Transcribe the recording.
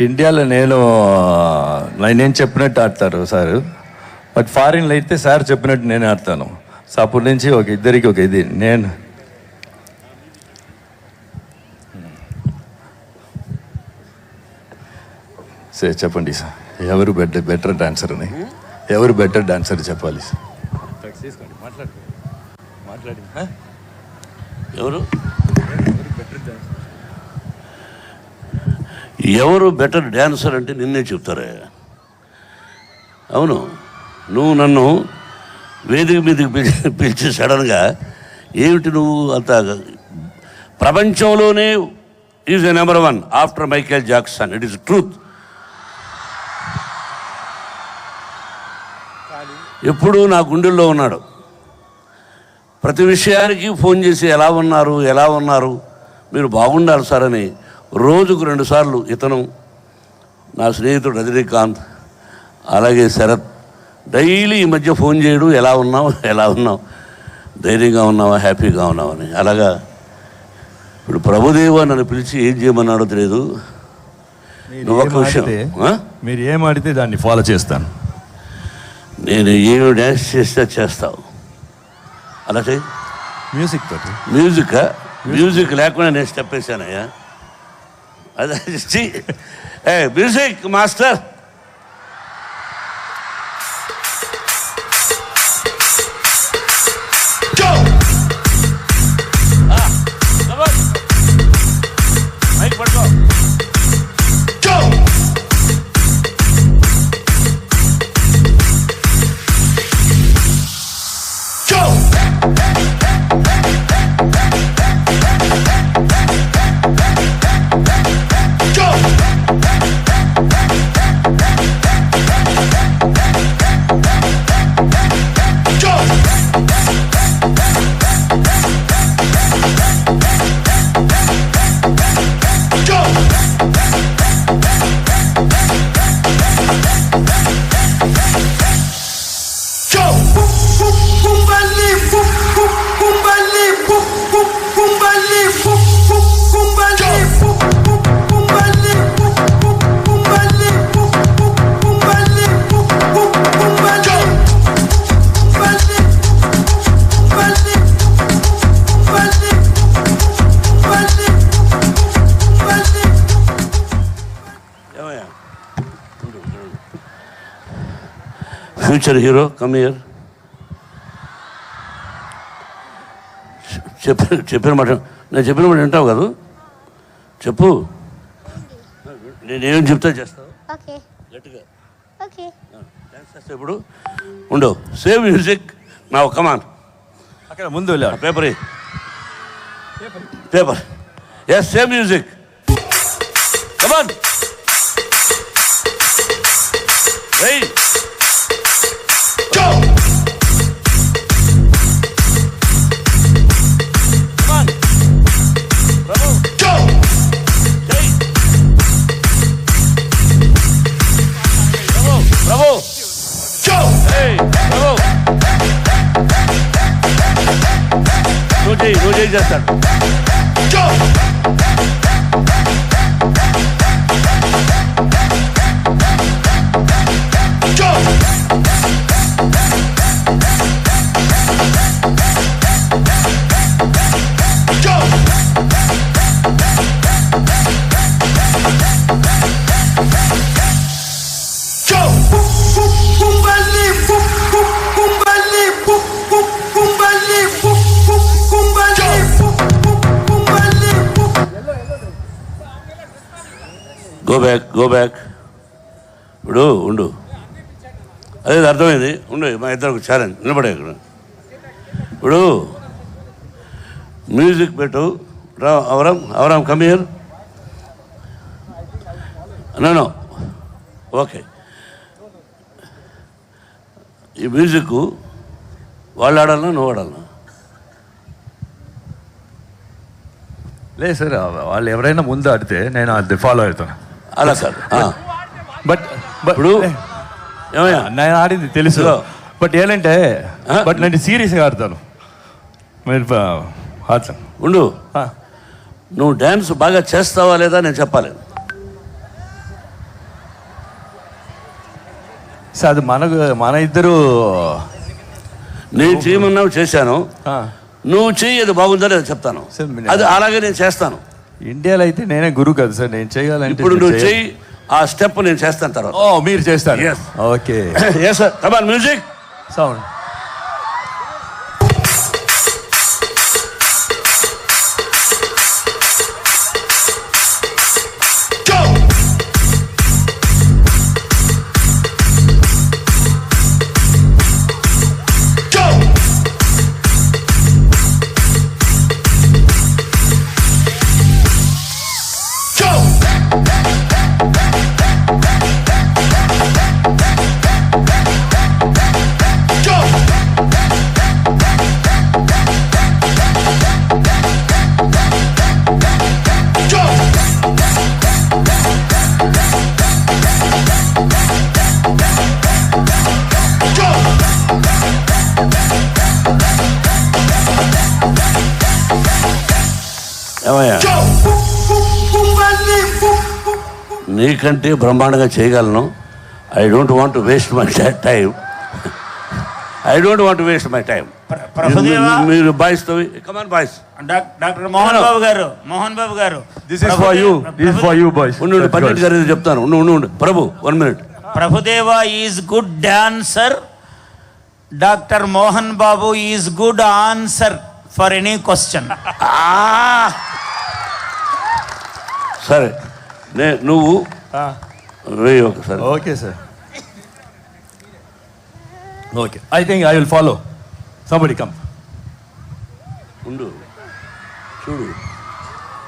ఇండియాలో నేను నేను చెప్పినట్టు ఆడతారు సార్. బట్ ఫారిన్లో అయితే సార్ చెప్పినట్టు నేను ఆడతాను. సో అప్పటి నుంచి ఒక ఇద్దరికి ఒక ఇది. నేను. సరే చెప్పండి సార్. ఎవరు బెటర్ బెటర్ డాన్సర్ అని ఎవరు బెటర్ డాన్సర్ చెప్పాలి సార్? మాట్లాడు. మాట్లాడి. ఎవరు? ఎవరు బెటర్ డ్యాన్సర్ అంటే నిన్నే చెప్తారే? అవును. నువ్వు నన్ను వేదిక మీదకి పిలిచి పిలిచి సడన్గా ఏమిటి నువ్వు అంత ప్రపంచంలోనే is a number one after Michael Jackson it is truth ఎప్పుడూ నా గుండెల్లో ఉన్నాడు. ప్రతి విషయానికి ఫోన్ చేసి ఎలా ఉన్నారు ఎలా ఉన్నారు మీరు బాగుండాలి సార్ అని రోజుకు రెండుసార్లు ఇతను నా స్నేహితుడు రజనీకాంత్ అలాగే శరత్ డైలీ ఈ మధ్య ఫోన్ చేయడు ఎలా ఉన్నావు ఎలా ఉన్నావు ధైర్యంగా ఉన్నావా హ్యాపీగా ఉన్నావా అని. అలాగా ఇప్పుడు ప్రభుదేవ నన్ను పిలిచి ఏం చేయమన్నాడో తెలియదు నువ్వు ఒక విషయం? మీరు ఏం ఆడితే దాన్ని ఫాలో చేస్తాను. నేను ఏమి డ్యాన్స్ చేస్తే చేస్తావు. అలా చేయి మ్యూజిక్ తోటి. మ్యూజిక్ మ్యూజిక్ లేకుండా నేను స్టెప్ వేసానయ్యా అదే ఛీ. A future hero come here చెప్పిన చెప్పిన మాట నేను చెప్పిన మాట వింటావు కదా. చెప్పు. నేనేం చెప్తా చేస్తావు. ఓకే. గట్టిగా. ఇప్పుడు ఉండు సేమ్ మ్యూజిక్ నా కమాన్ అక్కడ ముందు వెళ్ళాడు. Paper paper. Yes same music come on Hey! నువ్వు చేయి నువ్వు గో బ్యాక్ గో బ్యాక్ ఇప్పుడు ఉండు. అదే అర్థమైంది? ఉండు మా ఇద్దరు ఛాలెంజ్ నిలబడే ఇక్కడ. ఇప్పుడు మ్యూజిక్ పెట్టు. రా అవరం అవరం కమియర్ నో ఓకే ఈ మ్యూజిక్ వాళ్ళు ఆడాలన్నా నువ్వు ఆడాలన్నా లేదు సార్ వాళ్ళు ఎవరైనా ముందు ఆడితే నేను అది ఫాలో అవుతాను. అలా సార్ బట్ ఇప్పుడు నేను ఆడింది తెలుసు. బట్ ఏంటంటే బట్ నేను సీరియస్గా ఆడతాను. ఉండు. నువ్వు డ్యాన్స్ బాగా చేస్తావా లేదా నేను చెప్పాలి. సార్ అది మనకు మన ఇద్దరు నేను చేయమన్నావు చేశాను. నువ్వు చెయ్యి అది బాగుందా లేదా చెప్తాను. అది అలాగే నేను చేస్తాను. ఇండియాలో అయితే నేనే గురువు కదా సార్. నేను చేయాలంటే ఇప్పుడు నువ్వు. చెయ్యి ఆ స్టెప్ నేను చేస్తాను తర్వాత. ఓ మీరు చేస్తారు. Okay. Yes sir come on music sound ఏమయ్యా నీకంటే బ్రహ్మాండంగా చేయగలను. I don't want waste my time I don't want waste my time మీరు boys come on boys doc- doctor Mohan Babu గారు మోహన్ బాబు గారు. This is for you this is for you boys ఉండు ఉండు, పండిట్ గారు ఏదో చెప్తాను. ఉండు ఉండు ఉండు. Prabhu one minute Prabhudeva is good dancer doctor Mohan Babu is good answer for any question సరే. నే నువ్వు వేయి ఒకసారి okay sir. Okay I think I will follow somebody come ఉండు. చూడు.